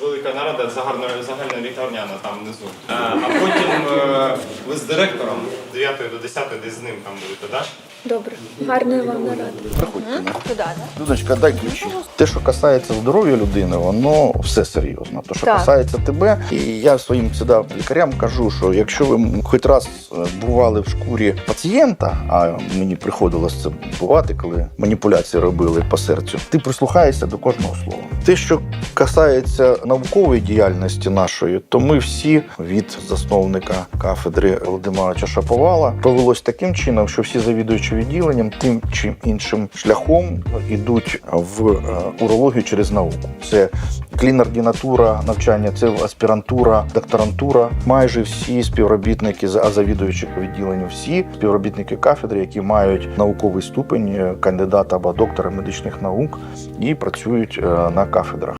велика нарада загальна, лікарняна там внизу. А, а потім е, ви з директором 9 до 10 десь з ним там будете, так? Добре, гарної вам наради. Приходьте. Туди, да? Людочка, дай ключі. Те, що касається здоров'я людини, воно все серйозно. То, що Так. касається тебе, і я своїм сюди лікарям кажу, що якщо ви хоч раз е, бували в шкурі пацієнта, а мені приходилось це бувати, коли маніпуляції робили по серцю, ти прислухаєшся до кожного слова. Те, що касається наукової діяльності нашої, то ми всі від засновника кафедри Володимира Шаповала повелось таким чином, що всі завідуючі відділенням тим чи іншим шляхом йдуть в е, урологію через науку. Це клінординатура навчання, це аспірантура, докторантура. Майже всі співробітники а завідуючі по відділенню, всі співробітники кафедри, які мають науковий ступень е, кандидата або доктора медичних наук і працюють е, на кафедрах.